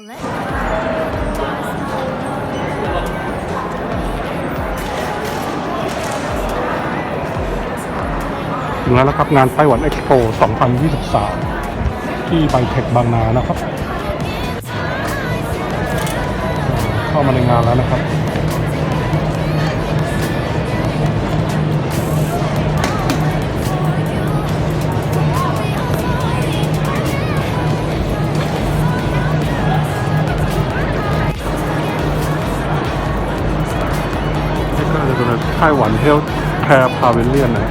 ถึงแล้วนะครับ งานไต้หวันเอ็กซ์โป 2023 ที่ไบเทคบางนานะครับ เข้ามาในงานแล้วนะครับ ไต้หวันเฮลท์แคร์พาเวิเลียนนะ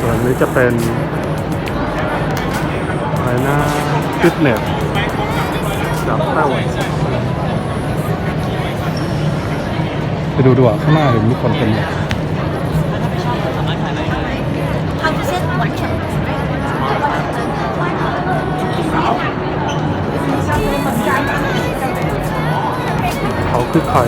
ส่วนนี้จะเป็นอะไรนะฟิตเนสจากไต้หวันไปดูดีกว่าข้างหน้าเห็นมีคนเต็มเลย คือใคร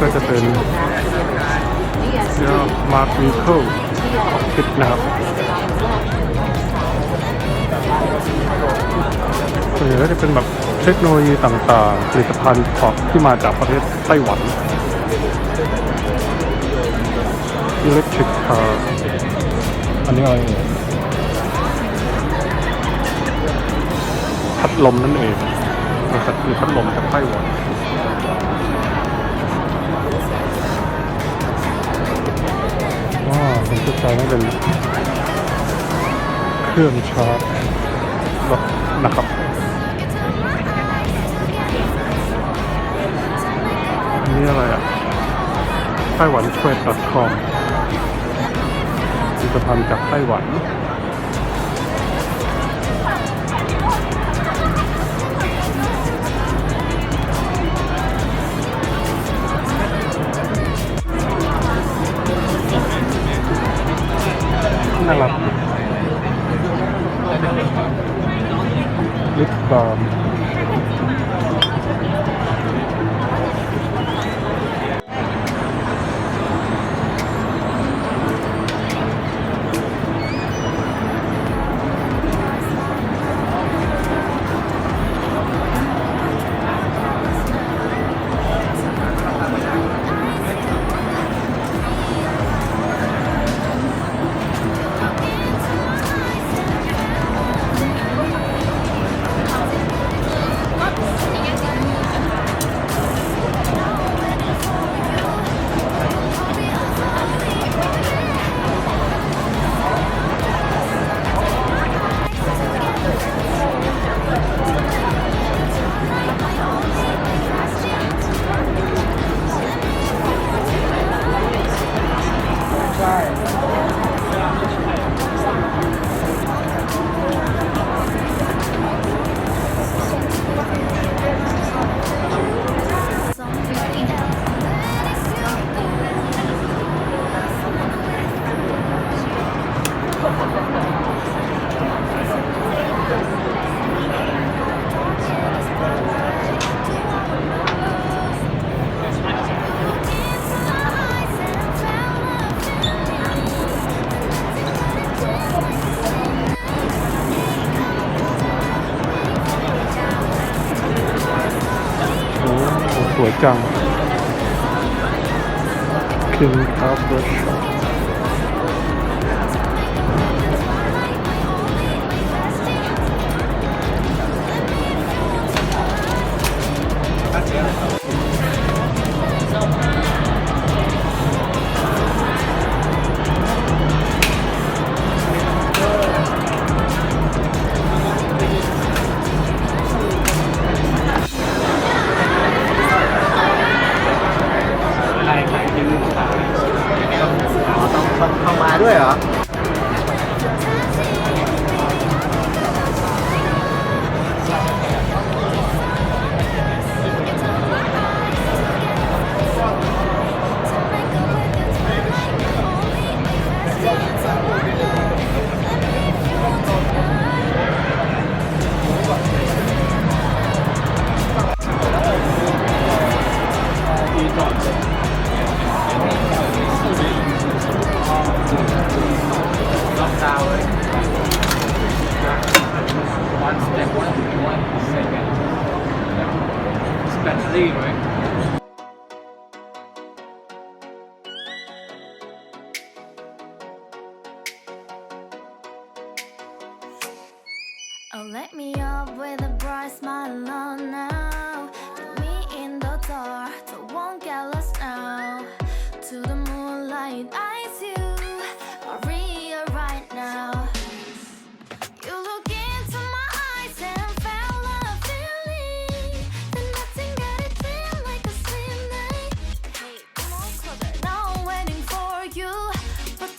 ก็จะเป็นเสื้อมาร์คมิเคิลคิดนะครับส่วนใหญ่ก็จะเป็นแบบเทคโนโลยีต่างๆ ผลิตภัณฑ์ของที่มาจากประเทศไต้หวัน อิเล็กทริกคาร์อันนี้อะไรเอ่ยพัดลมนั่นเองบริษัทผลิตพัดลมจากไต้หวันว้าวผมเข้าใจว่าเป็นเครื่องชาร์จรถนะครับนี่อะไรอะไต้หวันเทรด .com ผลิตภัณฑ์จากไต้หวันน่ารักลิปบาล์ม สวยจังคืงคาร์บอช i'm Thank you. leave, right? Oh, let me up with a bright smile oh, on now. Take me in the dark, so won't get lost now. To the moonlight, I